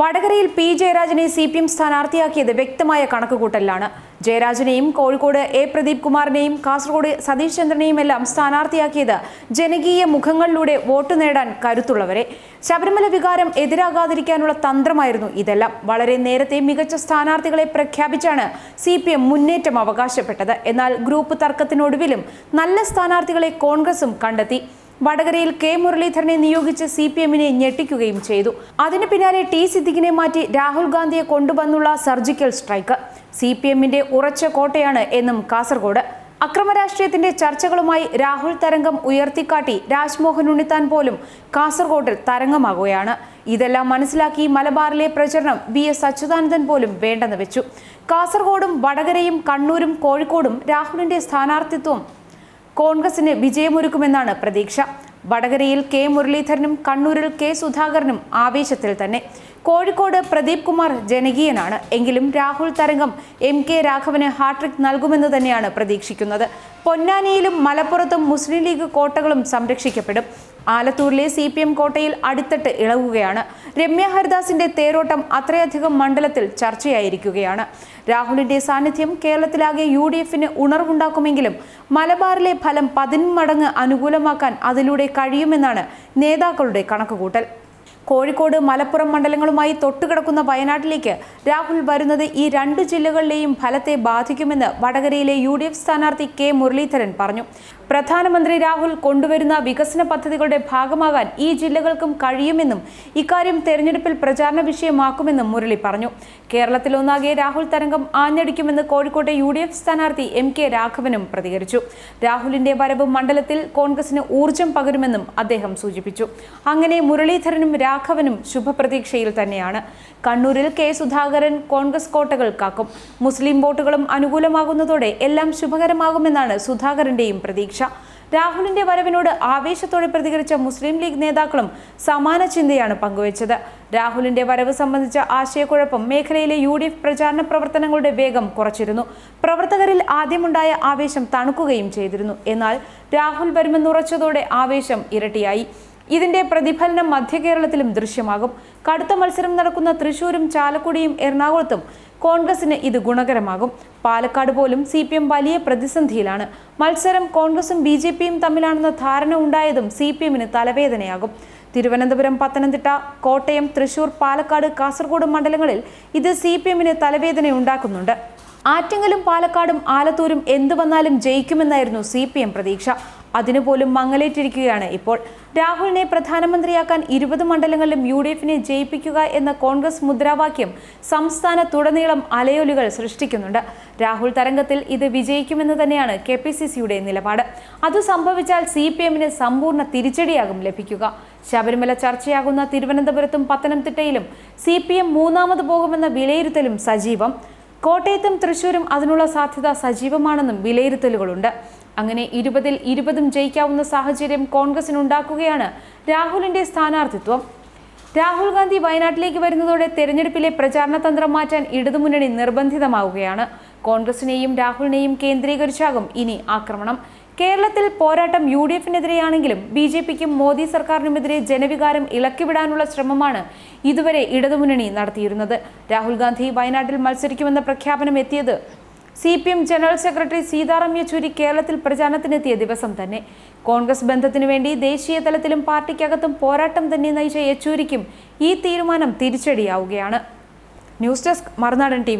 വടകരയിൽ പി ജയരാജനെ C P M സ്ഥാനാർത്ഥിയാക്കിയത് വ്യക്തമായ കണക്കുകൂട്ടലിലാണ്. ജയരാജനെയും കോഴിക്കോട് എ പ്രദീപ് കുമാറിനെയും കാസർഗോഡ് സതീഷ് ചന്ദ്രനെയും എല്ലാം സ്ഥാനാർത്ഥിയാക്കിയത് ജനകീയ മുഖങ്ങളിലൂടെ വോട്ട് നേടാൻ കരുത്തുള്ളവരെ. ശബരിമല വികാരം എതിരാകാതിരിക്കാനുള്ള തന്ത്രമായിരുന്നു ഇതെല്ലാം. വളരെ നേരത്തെ മികച്ച സ്ഥാനാർത്ഥികളെ പ്രഖ്യാപിച്ചാണ് സി പി എം മുന്നേറ്റം അവകാശപ്പെട്ടത്. എന്നാൽ ഗ്രൂപ്പ് തർക്കത്തിനൊടുവിലും നല്ല സ്ഥാനാർത്ഥികളെ കോൺഗ്രസും കണ്ടെത്തി. വടകരയിൽ കെ മുരളീധരനെ നിയോഗിച്ച് സി പി എമ്മിനെ ഞെട്ടിക്കുകയും ചെയ്തു. അതിന് പിന്നാലെ ടി സിദ്ദിഖിനെ മാറ്റി രാഹുൽ ഗാന്ധിയെ കൊണ്ടുവന്നുള്ള സർജിക്കൽ സ്ട്രൈക്ക്. സി പി എമ്മിന്റെ ഉറച്ച കോട്ടയാണ് എന്നും കാസർഗോഡ്. അക്രമ രാഷ്ട്രീയത്തിന്റെ ചർച്ചകളുമായി രാഹുൽ തരംഗം ഉയർത്തിക്കാട്ടി രാജ്മോഹൻ ഉണ്ണിത്താൻ പോലും കാസർഗോഡിൽ തരംഗമാകുകയാണ്. ഇതെല്ലാം മനസ്സിലാക്കി മലബാറിലെ പ്രചരണം വി എസ് അച്യുതാനന്ദൻ പോലും വേണ്ടെന്ന് വെച്ചു. കാസർഗോഡും വടകരയും കണ്ണൂരും കോഴിക്കോടും രാഹുലിന്റെ സ്ഥാനാർത്ഥിത്വം കോൺഗ്രസിന് വിജയമൊരുക്കുമെന്നാണ് പ്രതീക്ഷ. വടകരയിൽ കെ മുരളീധരനും കണ്ണൂരിൽ കെ സുധാകരനും ആവേശത്തിൽ തന്നെ. കോഴിക്കോട് പ്രദീപ് കുമാർ ജനകീയനാണ്. എങ്കിലും രാഹുൽ തരംഗം എം കെ രാഘവന് ഹാട്രിക് നൽകുമെന്ന് തന്നെയാണ് പ്രതീക്ഷിക്കുന്നത്. പൊന്നാനിയിലും മലപ്പുറത്തും മുസ്ലിം ലീഗ് കോട്ടകളും സംരക്ഷിക്കപ്പെടും. ആലത്തൂരിലെ സി പി എം കോട്ടയിൽ അടിത്തട്ട് ഇളകുകയാണ് രമ്യ ഹരിദാസിന്റെ തേരോട്ടം അത്രയധികം മണ്ഡലത്തിൽ ചർച്ചയായിരിക്കുകയാണ്. രാഹുലിന്റെ സാന്നിധ്യം കേരളത്തിലാകെ യു ഡി എഫിന് ഉണർവുണ്ടാക്കുമെങ്കിലും മലബാറിലെ ഫലം പതിന്മടങ്ങ് അനുകൂലമാക്കാൻ അതിലൂടെ കഴിയുമെന്നാണ് നേതാക്കളുടെ കണക്കുകൂട്ടൽ. കോഴിക്കോട് മലപ്പുറം മണ്ഡലങ്ങളുമായി തൊട്ടുകിടക്കുന്ന വയനാട്ടിലേക്ക് രാഹുൽ വരുന്നത് ഈ രണ്ട് ജില്ലകളിലെയും ഫലത്തെ ബാധിക്കുമെന്ന് വടകരയിലെ യു ഡി എഫ് സ്ഥാനാർത്ഥി കെ മുരളീധരൻ പറഞ്ഞു. പ്രധാനമന്ത്രി രാഹുൽ കൊണ്ടുവരുന്ന വികസന പദ്ധതികളുടെ ഭാഗമാകാൻ ഈ ജില്ലകൾക്കും കഴിയുമെന്നും ഇക്കാര്യം തെരഞ്ഞെടുപ്പിൽ പ്രചാരണ വിഷയമാക്കുമെന്നും മുരളി പറഞ്ഞു. കേരളത്തിലൊന്നാകെ രാഹുൽ തരംഗം ആഞ്ഞടിക്കുമെന്ന് കോഴിക്കോട്ടെ യു സ്ഥാനാർത്ഥി എം കെ രാഘവനും പ്രതികരിച്ചു. രാഹുലിന്റെ വരവ് മണ്ഡലത്തിൽ കോൺഗ്രസിന് ഊർജം പകരുമെന്നും അദ്ദേഹം സൂചിപ്പിച്ചു. അങ്ങനെ മുരളീധരനും രാഘവനും ശുഭപ്രതീക്ഷയിൽ തന്നെയാണ്. കണ്ണൂരിൽ കെ സുധാകരൻ കോൺഗ്രസ് കോട്ടകൾ കാക്കും. മുസ്ലിം വോട്ടുകളും അനുകൂലമാകുന്നതോടെ എല്ലാം ശുഭകരമാകുമെന്നാണ് സുധാകരന്റെയും പ്രതീക്ഷ. രാഹുലിന്റെ വരവിനോട് ആവേശത്തോടെ പ്രതികരിച്ച മുസ്ലിം ലീഗ് നേതാക്കളും സമാന ചിന്തയാണ് പങ്കുവച്ചത്. രാഹുലിന്റെ വരവ് സംബന്ധിച്ച ആശയക്കുഴപ്പം മേഖലയിലെ യു ഡി എഫ് പ്രചാരണ പ്രവർത്തനങ്ങളുടെ വേഗം കുറച്ചിരുന്നു. പ്രവർത്തകരിൽ ആദ്യമുണ്ടായ ആവേശം തണുക്കുകയും ചെയ്തിരുന്നു. എന്നാൽ രാഹുൽ വരുമെന്നുറച്ചതോടെ ആവേശം ഇരട്ടിയായി. ഇതിന്റെ പ്രതിഫലനം മധ്യ കേരളത്തിലും ദൃശ്യമാകും. കടുത്ത മത്സരം നടക്കുന്ന തൃശൂരും ചാലക്കുടിയും എറണാകുളത്തും കോൺഗ്രസിന് ഇത് ഗുണകരമാകും. പാലക്കാട് പോലും സി പി എം വലിയ പ്രതിസന്ധിയിലാണ്. മത്സരം കോൺഗ്രസും ബി ജെ പിയും തമ്മിലാണെന്ന ധാരണ ഉണ്ടായതും സി പി എമ്മിന് തലവേദനയാകും. തിരുവനന്തപുരം പത്തനംതിട്ട കോട്ടയം തൃശൂർ പാലക്കാട് കാസർഗോഡ് മണ്ഡലങ്ങളിൽ ഇത് സി പി എമ്മിന് തലവേദന ഉണ്ടാക്കുന്നുണ്ട് ആറ്റിങ്ങലും പാലക്കാടും ആലത്തൂരും എന്തു വന്നാലും ജയിക്കുമെന്നായിരുന്നു സി പി എം പ്രതീക്ഷ. അതിനുപോലും മങ്ങലേറ്റിരിക്കുകയാണ്. ഇപ്പോൾ രാഹുലിനെ പ്രധാനമന്ത്രിയാക്കാൻ ഇരുപത് മണ്ഡലങ്ങളിലും യു ഡി എഫിനെ ജയിപ്പിക്കുക എന്ന കോൺഗ്രസ് മുദ്രാവാക്യം സംസ്ഥാനത്തുടനീളം അലയൊലികൾ സൃഷ്ടിക്കുന്നുണ്ട്. രാഹുൽ തരംഗത്തിൽ ഇത് വിജയിക്കുമെന്ന് തന്നെയാണ് കെ പി സി സിയുടെ നിലപാട്. അത് സംഭവിച്ചാൽ സി പി എമ്മിന് സമ്പൂർണ തിരിച്ചടിയാകും ലഭിക്കുക. ശബരിമല ചർച്ചയാകുന്ന തിരുവനന്തപുരത്തും പത്തനംതിട്ടയിലും സി പി എം മൂന്നാമത് പോകുമെന്ന വിലയിരുത്തലും സജീവം. കോട്ടയത്തും തൃശൂരും അതിനുള്ള സാധ്യത സജീവമാണെന്നും വിലയിരുത്തലുകളുണ്ട്. അങ്ങനെ ഇരുപതിൽ ഇരുപതും ജയിക്കാവുന്ന സാഹചര്യം കോൺഗ്രസിനുണ്ടാക്കുകയാണ് രാഹുലിന്റെ സ്ഥാനാർത്ഥിത്വം. രാഹുൽ ഗാന്ധി വയനാട്ടിലേക്ക് വരുന്നതോടെ തെരഞ്ഞെടുപ്പിലെ പ്രചാരണ തന്ത്രം മാറ്റാൻ ഇടതുമുന്നണി നിർബന്ധിതമാവുകയാണ്. കോൺഗ്രസിനെയും രാഹുലിനെയും കേന്ദ്രീകരിച്ചാകും ഇനി ആക്രമണം. കേരളത്തിൽ പോരാട്ടം യു ഡി എഫിനെതിരെയാണെങ്കിലും ബി ജെ പിക്കും മോദി സർക്കാരിനുമെതിരെ ജനവികാരം ഇളക്കിവിടാനുള്ള ശ്രമമാണ് ഇതുവരെ ഇടതുമുന്നണി നടത്തിയിരുന്നത്. രാഹുൽ ഗാന്ധി വയനാട്ടിൽ മത്സരിക്കുമെന്ന പ്രഖ്യാപനം എത്തിയത് C P M general secretary Sitaram Yechury കേരളത്തിൽ പ്രചാരണത്തിനെത്തിയ ദിവസം തന്നെ. കോൺഗ്രസ് ബന്ധത്തിനു വേണ്ടി ദേശീയ തലത്തിലും പാർട്ടിക്കകത്തും പോരാട്ടം തന്നെ നയിച്ച യെച്ചൂരിക്കും ഈ തീരുമാനം തിരിച്ചടിയാവുകയാണ്. News desk Marunadan T